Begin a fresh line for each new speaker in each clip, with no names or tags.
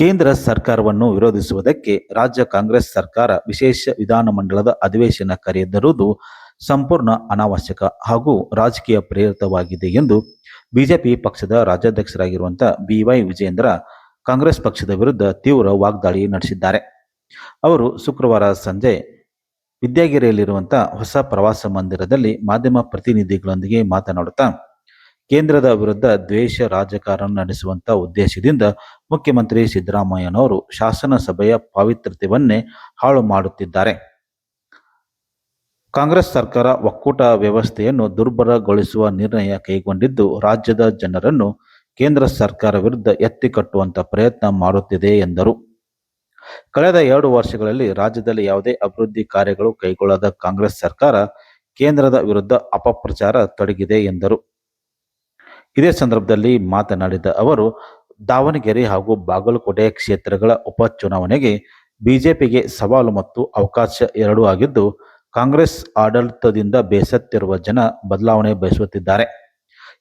ಕೇಂದ್ರ ಸರ್ಕಾರವನ್ನು ವಿರೋಧಿಸುವುದಕ್ಕೆ ರಾಜ್ಯ ಕಾಂಗ್ರೆಸ್ ಸರ್ಕಾರ ವಿಶೇಷ ವಿಧಾನಮಂಡಲದ ಅಧಿವೇಶನ ಕರೆದಿರುವುದು ಸಂಪೂರ್ಣ ಅನಾವಶ್ಯಕ ಹಾಗೂ ರಾಜಕೀಯ ಪ್ರೇರಿತವಾಗಿದೆ ಎಂದು ಬಿಜೆಪಿ ಪಕ್ಷದ ರಾಜ್ಯಾಧ್ಯಕ್ಷರಾಗಿರುವಂತಹ ಬಿವೈ ವಿಜೇಂದ್ರ ಕಾಂಗ್ರೆಸ್ ಪಕ್ಷದ ವಿರುದ್ಧ ತೀವ್ರ ವಾಗ್ದಾಳಿ ನಡೆಸಿದ್ದಾರೆ. ಅವರು ಶುಕ್ರವಾರ ಸಂಜೆ ವಿದ್ಯಾಗಿರಿಯಲ್ಲಿರುವಂತಹ ಹೊಸ ಪ್ರವಾಸ ಮಂದಿರದಲ್ಲಿ ಮಾಧ್ಯಮ ಪ್ರತಿನಿಧಿಗಳೊಂದಿಗೆ ಮಾತನಾಡುತ್ತಾ ಕೇಂದ್ರದ ವಿರುದ್ಧ ದ್ವೇಷ ರಾಜಕಾರಣ ನಡೆಸುವಂತ ಉದ್ದೇಶದಿಂದ ಮುಖ್ಯಮಂತ್ರಿ ಸಿದ್ದರಾಮಯ್ಯನವರು ಶಾಸನಸಭೆಯ ಪಾವಿತ್ರ್ಯವನ್ನೇ ಹಾಳು ಮಾಡುತ್ತಿದ್ದಾರೆ. ಕಾಂಗ್ರೆಸ್ ಸರ್ಕಾರ ಒಕ್ಕೂಟ ವ್ಯವಸ್ಥೆಯನ್ನು ದುರ್ಬಲಗೊಳಿಸುವ ನಿರ್ಣಯ ಕೈಗೊಂಡಿದ್ದು ರಾಜ್ಯದ ಜನರನ್ನು ಕೇಂದ್ರ ಸರ್ಕಾರ ವಿರುದ್ಧ ಎತ್ತಿ ಕಟ್ಟುವಂತ ಪ್ರಯತ್ನ ಮಾಡುತ್ತಿದೆ ಎಂದರು. ಕಳೆದ ಎರಡು ವರ್ಷಗಳಲ್ಲಿ ರಾಜ್ಯದಲ್ಲಿ ಯಾವುದೇ ಅಭಿವೃದ್ಧಿ ಕಾರ್ಯಗಳು ಕೈಗೊಳ್ಳದ ಕಾಂಗ್ರೆಸ್ ಸರ್ಕಾರ ಕೇಂದ್ರದ ವಿರುದ್ಧ ಅಪಪ್ರಚಾರ ತೊಡಗಿದೆ ಎಂದರು. ಇದೇ ಸಂದರ್ಭದಲ್ಲಿ ಮಾತನಾಡಿದ ಅವರು, ದಾವಣಗೆರೆ ಹಾಗೂ ಬಾಗಲಕೋಟೆ ಕ್ಷೇತ್ರಗಳ ಉಪಚುನಾವಣೆಗೆ ಬಿಜೆಪಿಗೆ ಸವಾಲು ಮತ್ತು ಅವಕಾಶ ಎರಡೂ ಆಗಿದ್ದು, ಕಾಂಗ್ರೆಸ್ ಆಡಳಿತದಿಂದ ಬೇಸತ್ತಿರುವ ಜನ ಬದಲಾವಣೆ ಬಯಸುತ್ತಿದ್ದಾರೆ.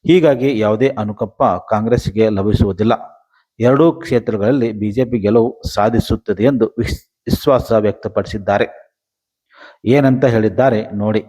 ಹೀಗಾಗಿ ಯಾವುದೇ ಅನುಕಂಪ ಕಾಂಗ್ರೆಸ್ಗೆ ಲಭಿಸುವುದಿಲ್ಲ. ಎರಡೂ ಕ್ಷೇತ್ರಗಳಲ್ಲಿ ಬಿಜೆಪಿ ಗೆಲುವು ಸಾಧಿಸುತ್ತದೆ ಎಂದು ವಿಶ್- ವಿಶ್ವಾಸ ವ್ಯಕ್ತಪಡಿಸಿದ್ದಾರೆ. ಏನಂತ ಹೇಳಿದ್ದಾರೆ ನೋಡಿ.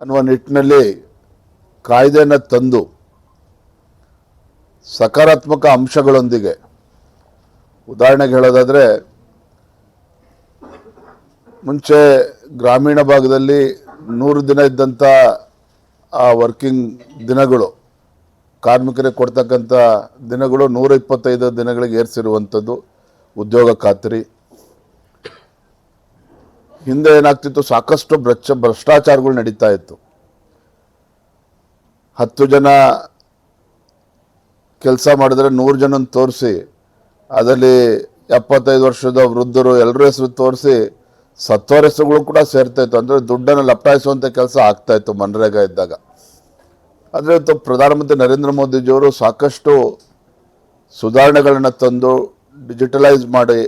ಅನ್ನುವ ನಿಟ್ಟಿನಲ್ಲಿ ಕಾಯ್ದೆಯನ್ನು ತಂದು ಸಕಾರಾತ್ಮಕ ಅಂಶಗಳೊಂದಿಗೆ, ಉದಾಹರಣೆಗೆ ಹೇಳೋದಾದರೆ, ಮುಂಚೆ ಗ್ರಾಮೀಣ ಭಾಗದಲ್ಲಿ ನೂರು ದಿನ ಇದ್ದಂಥ ಆ ವರ್ಕಿಂಗ್ ದಿನಗಳು, ಕಾರ್ಮಿಕರಿಗೆ ಕೊಡ್ತಕ್ಕಂಥ ದಿನಗಳು ನೂರ ಇಪ್ಪತ್ತೈದು ದಿನಗಳಿಗೆ ಏರಿಸಿರುವಂಥದ್ದು ಉದ್ಯೋಗ ಖಾತ್ರಿ. ಹಿಂದೆ ಏನಾಗ್ತಿತ್ತು? ಸಾಕಷ್ಟು ಭ್ರಷ್ಟ, ಭ್ರಷ್ಟಾಚಾರಗಳು ನಡೀತಾ ಇತ್ತು. ಹತ್ತು ಜನ ಕೆಲಸ ಮಾಡಿದ್ರೆ ನೂರು ಜನ ತೋರಿಸಿ, ಅದರಲ್ಲಿ ಎಪ್ಪತ್ತೈದು ವರ್ಷದ ವೃದ್ಧರು ಎಲ್ಲರ ಹೆಸರು ತೋರಿಸಿ, ಸತ್ತೋರ ಹೆಸರುಗಳು ಕೂಡ ಸೇರ್ತಾ ಇತ್ತು. ಅಂದರೆ ದುಡ್ಡನ್ನು ಲಪ್ಟಾಯಿಸುವಂಥ ಕೆಲಸ ಆಗ್ತಾ ಇತ್ತು ಮನ್ರೇಗಾ ಇದ್ದಾಗ. ಆದರೆ ಇವತ್ತು ಪ್ರಧಾನಮಂತ್ರಿ ನರೇಂದ್ರ ಮೋದಿಜಿಯವರು ಸಾಕಷ್ಟು ಸುಧಾರಣೆಗಳನ್ನು ತಂದು, ಡಿಜಿಟಲೈಸ್ ಮಾಡಿ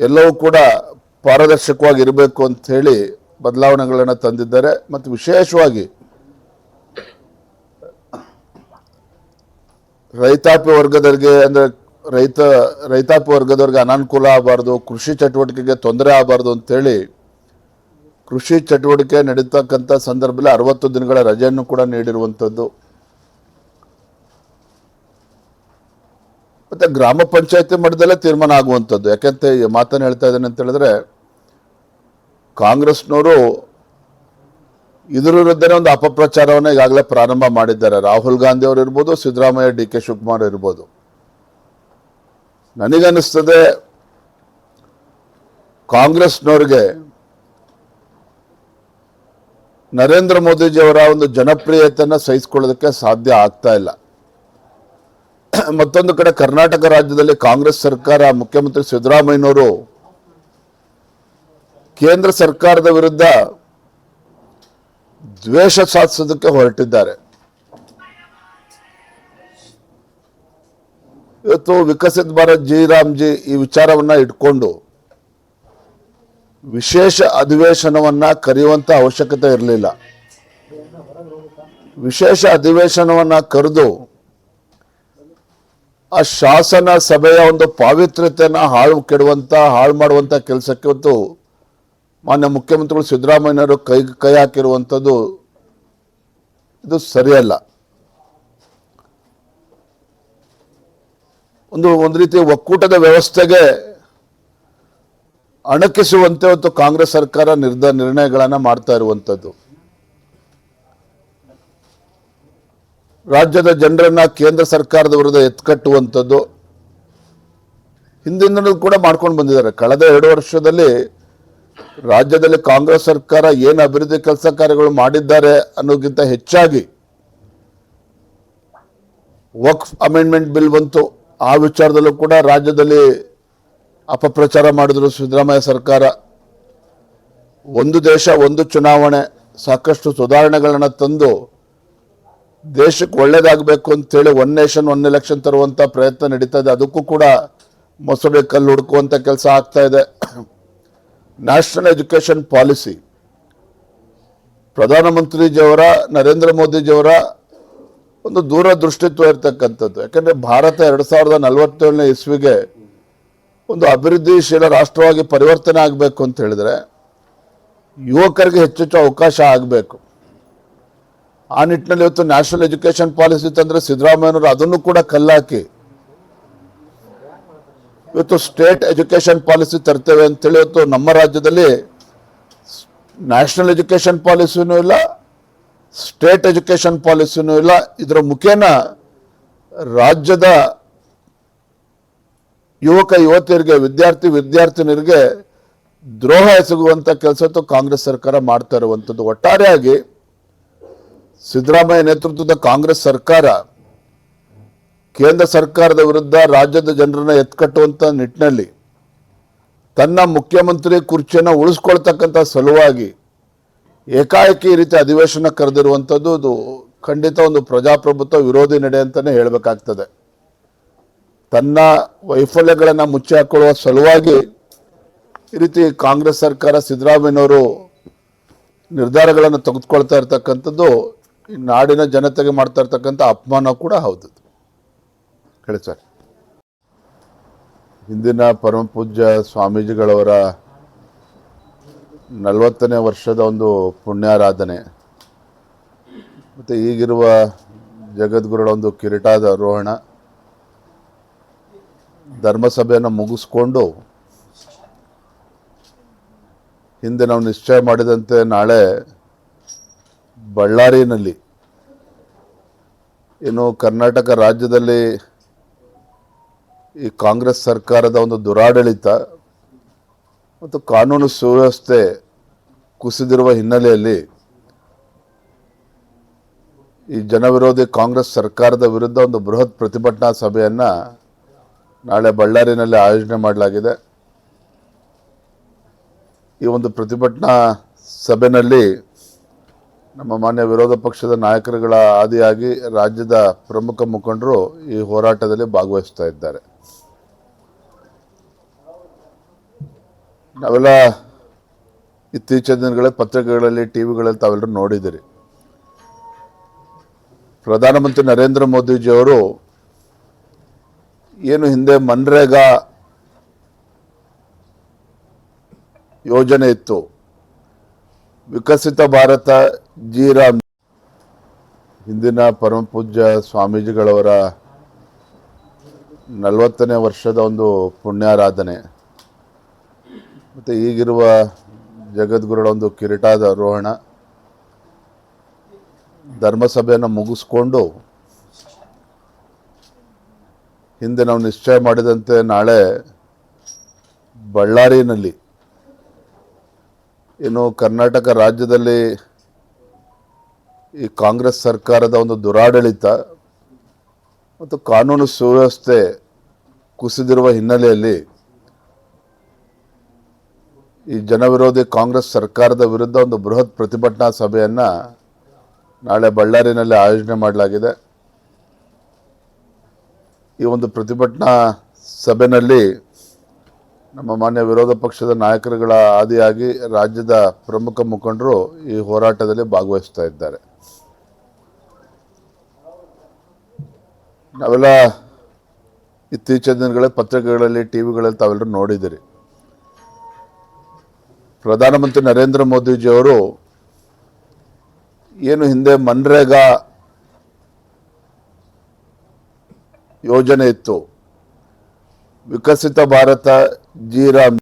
ಎಲ್ಲವೂ ಕೂಡ ಪಾರದರ್ಶಕವಾಗಿ ಇರಬೇಕು ಅಂತ ಹೇಳಿ ಬದಲಾವಣೆಗಳನ್ನು ತಂದಿದ್ದಾರೆ ಮತ್ತು ವಿಶೇಷವಾಗಿ ರೈತಾಪಿ ವರ್ಗದವರಿಗೆ ಅಂದರೆ ರೈತ, ರೈತಾಪಿ ವರ್ಗದವ್ರಿಗೆ ಅನಾನುಕೂಲ ಆಗಬಾರ್ದು, ಕೃಷಿ ಚಟುವಟಿಕೆಗೆ ತೊಂದರೆ ಆಗಬಾರ್ದು ಅಂಥೇಳಿ ಕೃಷಿ ಚಟುವಟಿಕೆ ನಡೀತಕ್ಕಂಥ ಸಂದರ್ಭದಲ್ಲಿ ಅರವತ್ತು ದಿನಗಳ ರಜೆಯನ್ನು ಕೂಡ ನೀಡಿರುವಂಥದ್ದು. ಮತ್ತೆ ಗ್ರಾಮ ಪಂಚಾಯತಿ ಮಟ್ಟದಲ್ಲೇ ತೀರ್ಮಾನ ಆಗುವಂಥದ್ದು. ಯಾಕೆಂತ ಮಾತನ್ನು ಹೇಳ್ತಾ ಇದ್ದೇನೆ ಅಂತ ಹೇಳಿದ್ರೆ, ಕಾಂಗ್ರೆಸ್ನವರು ಇದ್ರ ವಿರುದ್ಧನೇ ಒಂದು ಅಪಪ್ರಚಾರವನ್ನು ಈಗಾಗಲೇ ಪ್ರಾರಂಭ ಮಾಡಿದ್ದಾರೆ. ರಾಹುಲ್ ಗಾಂಧಿ ಅವರು ಇರ್ಬೋದು, ಸಿದ್ದರಾಮಯ್ಯ, ಡಿ ಕೆ ಶಿವಕುಮಾರ್ ಇರ್ಬೋದು. ನನಗನ್ನಿಸ್ತದೆ, ಕಾಂಗ್ರೆಸ್ನವ್ರಿಗೆ ನರೇಂದ್ರ ಮೋದಿಜಿಯವರ ಒಂದು ಜನಪ್ರಿಯತೆಯನ್ನು ಸಹಿಸ್ಕೊಳ್ಳೋದಕ್ಕೆ ಸಾಧ್ಯ ಆಗ್ತಾ ಇಲ್ಲ. ಮತ್ತೊಂದು ಕಡೆ ಕರ್ನಾಟಕ ರಾಜ್ಯದಲ್ಲಿ ಕಾಂಗ್ರೆಸ್ ಸರ್ಕಾರ, ಮುಖ್ಯಮಂತ್ರಿ ಸಿದ್ದರಾಮಯ್ಯನವರು ಕೇಂದ್ರ ಸರ್ಕಾರದ ವಿರುದ್ಧ ದ್ವೇಷ ಸಾಧಿಸೋದಕ್ಕೆ ಹೊರಟಿದ್ದಾರೆ. ಇವತ್ತು ವಿಕಸಿತ ಭಾರತ್ ಜಿ ರಾಮ್ಜಿ ಈ ವಿಚಾರವನ್ನ ಇಟ್ಕೊಂಡು ವಿಶೇಷ ಅಧಿವೇಶನವನ್ನ ಕರೆಯುವಂತ ಅವಶ್ಯಕತೆ ಇರಲಿಲ್ಲ. ವಿಶೇಷ ಅಧಿವೇಶನವನ್ನ ಕರೆದು ಆ ಶಾಸನ ಸಭೆಯ ಒಂದು ಪಾವಿತ್ರ್ಯತೆಯನ್ನು ಹಾಳು ಕೆಡುವಂಥ ಹಾಳು ಮಾಡುವಂಥ ಕೆಲಸಕ್ಕೆ ಇವತ್ತು ಮಾನ್ಯ ಮುಖ್ಯಮಂತ್ರಿಗಳು ಸಿದ್ದರಾಮಯ್ಯನವರು ಕೈ ಕೈ ಹಾಕಿರುವಂಥದ್ದು ಇದು ಸರಿಯಲ್ಲ. ಒಂದು ಒಂದು ರೀತಿ ಒಕ್ಕೂಟದ ವ್ಯವಸ್ಥೆಗೆ ಅಣಕಿಸುವಂತೆ ಇವತ್ತು ಕಾಂಗ್ರೆಸ್ ಸರ್ಕಾರ ನಿರ್ಧ ನಿರ್ಣಯಗಳನ್ನು ಮಾಡ್ತಾ ಇರುವಂಥದ್ದು. ರಾಜ್ಯದ ಜನರನ್ನ ಕೇಂದ್ರ ಸರ್ಕಾರದ ವಿರುದ್ಧ ಎತ್ಕಟ್ಟುವಂಥದ್ದು ಹಿಂದಿನ ಕೂಡ ಮಾಡ್ಕೊಂಡು ಬಂದಿದ್ದಾರೆ. ಕಳೆದ ಎರಡು ವರ್ಷದಲ್ಲಿ ರಾಜ್ಯದಲ್ಲಿ ಕಾಂಗ್ರೆಸ್ ಸರ್ಕಾರ ಏನು ಅಭಿವೃದ್ಧಿ ಕೆಲಸ ಕಾರ್ಯಗಳು ಮಾಡಿದ್ದಾರೆ ಅನ್ನೋಕ್ಕಿಂತ ಹೆಚ್ಚಾಗಿ ವಕ್ಫ್ ಅಮೆಂಡ್ಮೆಂಟ್ ಬಿಲ್ ಬಂತು. ಆ ವಿಚಾರದಲ್ಲೂ ಕೂಡ ರಾಜ್ಯದಲ್ಲಿ ಅಪಪ್ರಚಾರ ಮಾಡಿದ್ರು ಸಿದ್ದರಾಮಯ್ಯ ಸರ್ಕಾರ. ಒಂದು ದೇಶ, ಒಂದು ಚುನಾವಣೆ ಸಾಕಷ್ಟು ಸುಧಾರಣೆಗಳನ್ನು ತಂದು ದೇಶಕ್ಕೆ ಒಳ್ಳೇದಾಗಬೇಕು ಅಂತೇಳಿ ಒನ್ ನೇಷನ್ ಒನ್ ಎಲೆಕ್ಷನ್ ತರುವಂಥ ಪ್ರಯತ್ನ ನಡೀತಾ ಇದೆ. ಅದಕ್ಕೂ ಕೂಡ ಮೊಸಳೆ ಕಲ್ಲು ಹುಡುಕುವಂಥ ಕೆಲಸ ಆಗ್ತಾ ಇದೆ. ನ್ಯಾಷನಲ್ ಎಜುಕೇಷನ್ ಪಾಲಿಸಿ ಪ್ರಧಾನಮಂತ್ರಿಜಿಯವರ, ನರೇಂದ್ರ ಮೋದಿಜಿಯವರ ಒಂದು ದೂರದೃಷ್ಟಿತ್ವ ಇರತಕ್ಕಂಥದ್ದು. ಯಾಕಂದ್ರೆ ಭಾರತ ಎರಡು ಸಾವಿರದ ನಲವತ್ತೇಳನೇ ಇಸ್ವಿಗೆ ಒಂದು ಅಭಿವೃದ್ಧಿಶೀಲ ರಾಷ್ಟ್ರವಾಗಿ ಪರಿವರ್ತನೆ ಆಗಬೇಕು ಅಂತ ಹೇಳಿದ್ರೆ ಯುವಕರಿಗೆ ಹೆಚ್ಚೆಚ್ಚು ಅವಕಾಶ ಆಗಬೇಕು. ಆ ನಿಟ್ಟಿನಲ್ಲಿ ಇವತ್ತು ನ್ಯಾಷನಲ್ ಎಜುಕೇಶನ್ ಪಾಲಿಸಿ ತಂದ್ರೆ ಸಿದ್ದರಾಮಯ್ಯನವರು ಅದನ್ನು ಕೂಡ ಕಲ್ಲಾಕಿ. ಇವತ್ತು ಸ್ಟೇಟ್ ಎಜುಕೇಷನ್ ಪಾಲಿಸಿ ತರ್ತೇವೆ ಅಂತೇಳಿ ಇವತ್ತು ನಮ್ಮ ರಾಜ್ಯದಲ್ಲಿ ನ್ಯಾಷನಲ್ ಎಜುಕೇಷನ್ ಪಾಲಿಸಿನೂ ಇಲ್ಲ ಸ್ಟೇಟ್ ಎಜುಕೇಷನ್ ಪಾಲಿಸಿನೂ ಇಲ್ಲ. ಇದರ ಮುಖೇನ ರಾಜ್ಯದ ಯುವಕ, ಯುವತಿಯರಿಗೆ, ವಿದ್ಯಾರ್ಥಿ, ವಿದ್ಯಾರ್ಥಿನಿಯರಿಗೆ ದ್ರೋಹ ಎಸಗುವಂಥ ಕೆಲಸ ಕಾಂಗ್ರೆಸ್ ಸರ್ಕಾರ ಮಾಡ್ತಾ ಇರುವಂಥದ್ದು ಒಟ್ಟಾರೆಯಾಗಿ ಸಿದ್ದರಾಮಯ್ಯ ನೇತೃತ್ವದ ಕಾಂಗ್ರೆಸ್ ಸರ್ಕಾರ ಕೇಂದ್ರ ಸರ್ಕಾರದ ವಿರುದ್ಧ ರಾಜ್ಯದ ಜನರನ್ನ ಎತ್ಕಟ್ಟುವಂತ ನಿಟ್ಟಿನಲ್ಲಿ ತನ್ನ ಮುಖ್ಯಮಂತ್ರಿ ಕುರ್ಚಿಯನ್ನು ಉಳಿಸ್ಕೊಳ್ತಕ್ಕಂಥ ಸಲುವಾಗಿ ಏಕಾಏಕಿ ಈ ರೀತಿ ಅಧಿವೇಶನ ಕರೆದಿರುವಂಥದ್ದು ಅದು ಖಂಡಿತ ಒಂದು ಪ್ರಜಾಪ್ರಭುತ್ವ ವಿರೋಧಿ ನಡೆ ಅಂತಾನೆ ಹೇಳಬೇಕಾಗ್ತದೆ. ತನ್ನ ವೈಫಲ್ಯಗಳನ್ನು ಮುಚ್ಚಿ ಹಾಕೊಳ್ಳುವ ಸಲುವಾಗಿ ಈ ರೀತಿ ಕಾಂಗ್ರೆಸ್ ಸರ್ಕಾರ ಸಿದ್ದರಾಮಯ್ಯನವರು ನಿರ್ಧಾರಗಳನ್ನು ತೆಗೆದುಕೊಳ್ತಾ ಇರ್ತಕ್ಕಂಥದ್ದು ನಾಡಿನ ಜನತೆಗೆ ಮಾಡ್ತಾ ಇರ್ತಕ್ಕಂಥ ಅಪಮಾನ ಕೂಡ ಹೌದು. ಹೇಳಿ ಸರ್. ಹಿಂದಿನ ಪರಮ ಪೂಜ್ಯ ಸ್ವಾಮೀಜಿಗಳವರ ನಲವತ್ತನೇ ವರ್ಷದ ಒಂದು ಪುಣ್ಯಾರಾಧನೆ, ಮತ್ತು ಈಗಿರುವ ಜಗದ್ಗುರುಗಳ ಒಂದು ಕಿರೀಟಾದ ಆರೋಹಣ, ಧರ್ಮಸಭೆಯನ್ನು ಮುಗಿಸ್ಕೊಂಡು ಹಿಂದೆ ನಾವು ನಿಶ್ಚಯ ಮಾಡಿದಂತೆ ನಾಳೆ ಬಳ್ಳಾರಿನಲ್ಲಿ ಏನು ಕರ್ನಾಟಕ ರಾಜ್ಯದಲ್ಲಿ ಈ ಕಾಂಗ್ರೆಸ್ ಸರ್ಕಾರದ ಒಂದು ದುರಾಡಳಿತ ಮತ್ತು ಕಾನೂನು ಸುವ್ಯವಸ್ಥೆ ಕುಸಿದಿರುವ ಹಿನ್ನೆಲೆಯಲ್ಲಿ ಈ ಜನವಿರೋಧಿ ಕಾಂಗ್ರೆಸ್ ಸರ್ಕಾರದ ವಿರುದ್ಧ ಒಂದು ಬೃಹತ್ ಪ್ರತಿಭಟನಾ ಸಭೆಯನ್ನು ನಾಳೆ ಬಳ್ಳಾರಿನಲ್ಲಿ ಆಯೋಜನೆ ಮಾಡಲಾಗಿದೆ. ಈ ಒಂದು ಪ್ರತಿಭಟನಾ ಸಭೆಯಲ್ಲಿ ನಮ್ಮ ಮಾನ್ಯ ವಿರೋಧ ಪಕ್ಷದ ನಾಯಕರುಗಳ ಆದಿಯಾಗಿ ರಾಜ್ಯದ ಪ್ರಮುಖ ಮುಖಂಡರು ಈ ಹೋರಾಟದಲ್ಲಿ ಭಾಗವಹಿಸ್ತಾ ಇದ್ದಾರೆ. ನಾವೆಲ್ಲ ಇತ್ತೀಚಿನ ದಿನಗಳಲ್ಲಿ ಪತ್ರಿಕೆಗಳಲ್ಲಿ ಟಿ ವಿಗಳಲ್ಲಿ ತಾವೆಲ್ಲರೂ ನೋಡಿದ್ದೀರಿ ಪ್ರಧಾನಮಂತ್ರಿ ನರೇಂದ್ರ ಮೋದಿಜಿಯವರು ಏನು ಹಿಂದೆ ಮನ್ರೇಗಾ ಯೋಜನೆ ಇತ್ತು, ವಿಕಸಿತ ಭಾರತ ಜಿ ರಾಮ್ ಹಿಂದಿನ ಪರಮಪೂಜ್ಯ ಸ್ವಾಮೀಜಿಗಳವರ ನಲವತ್ತನೇ ವರ್ಷದ ಒಂದು ಪುಣ್ಯಾರಾಧನೆ. ಮತ್ತು ಈಗಿರುವ ಜಗದ್ಗುರುಗಳ ಒಂದು ಕಿರೀಟಾರೋಹಣ ಧರ್ಮಸಭೆಯನ್ನು ಮುಗಿಸ್ಕೊಂಡು ಹಿಂದೆ ನಾವು ನಿಶ್ಚಯ ಮಾಡಿದಂತೆ ನಾಳೆ ಬಳ್ಳಾರಿನಲ್ಲಿ ಏನು ಕರ್ನಾಟಕ ರಾಜ್ಯದಲ್ಲಿ ಈ ಕಾಂಗ್ರೆಸ್ ಸರ್ಕಾರದ ಒಂದು ದುರಾಡಳಿತ ಮತ್ತು ಕಾನೂನು ಸುವ್ಯವಸ್ಥೆ ಕುಸಿದಿರುವ ಹಿನ್ನೆಲೆಯಲ್ಲಿ ಈ ಜನವಿರೋಧಿ ಕಾಂಗ್ರೆಸ್ ಸರ್ಕಾರದ ವಿರುದ್ಧ ಒಂದು ಬೃಹತ್ ಪ್ರತಿಭಟನಾ ಸಭೆಯನ್ನು ನಾಳೆ ಬಳ್ಳಾರಿನಲ್ಲಿ ಆಯೋಜನೆ ಮಾಡಲಾಗಿದೆ. ಈ ಒಂದು ಪ್ರತಿಭಟನಾ ಸಭೆಯಲ್ಲಿ ನಮ್ಮ ಮಾನ್ಯ ವಿರೋಧ ಪಕ್ಷದ ನಾಯಕರುಗಳ ಆದಿಯಾಗಿ ರಾಜ್ಯದ ಪ್ರಮುಖ ಮುಖಂಡರು ಈ ಹೋರಾಟದಲ್ಲಿ ಭಾಗವಹಿಸ್ತಾ ಇದ್ದಾರೆ. ನಾವೆಲ್ಲ ಇತ್ತೀಚಿನ ದಿನಗಳಲ್ಲಿ ಪತ್ರಿಕೆಗಳಲ್ಲಿ ಟಿ ವಿಗಳಲ್ಲಿ ತಾವೆಲ್ಲರೂ ನೋಡಿದ್ದೀರಿ ಪ್ರಧಾನಮಂತ್ರಿ ನರೇಂದ್ರ ಮೋದಿಜಿಯವರು ಏನು ಹಿಂದೆ ಮನ್ರೇಗಾ ಯೋಜನೆ ಇತ್ತು ವಿಕಸಿತ ಭಾರತ ಜಿ ರಾಮ್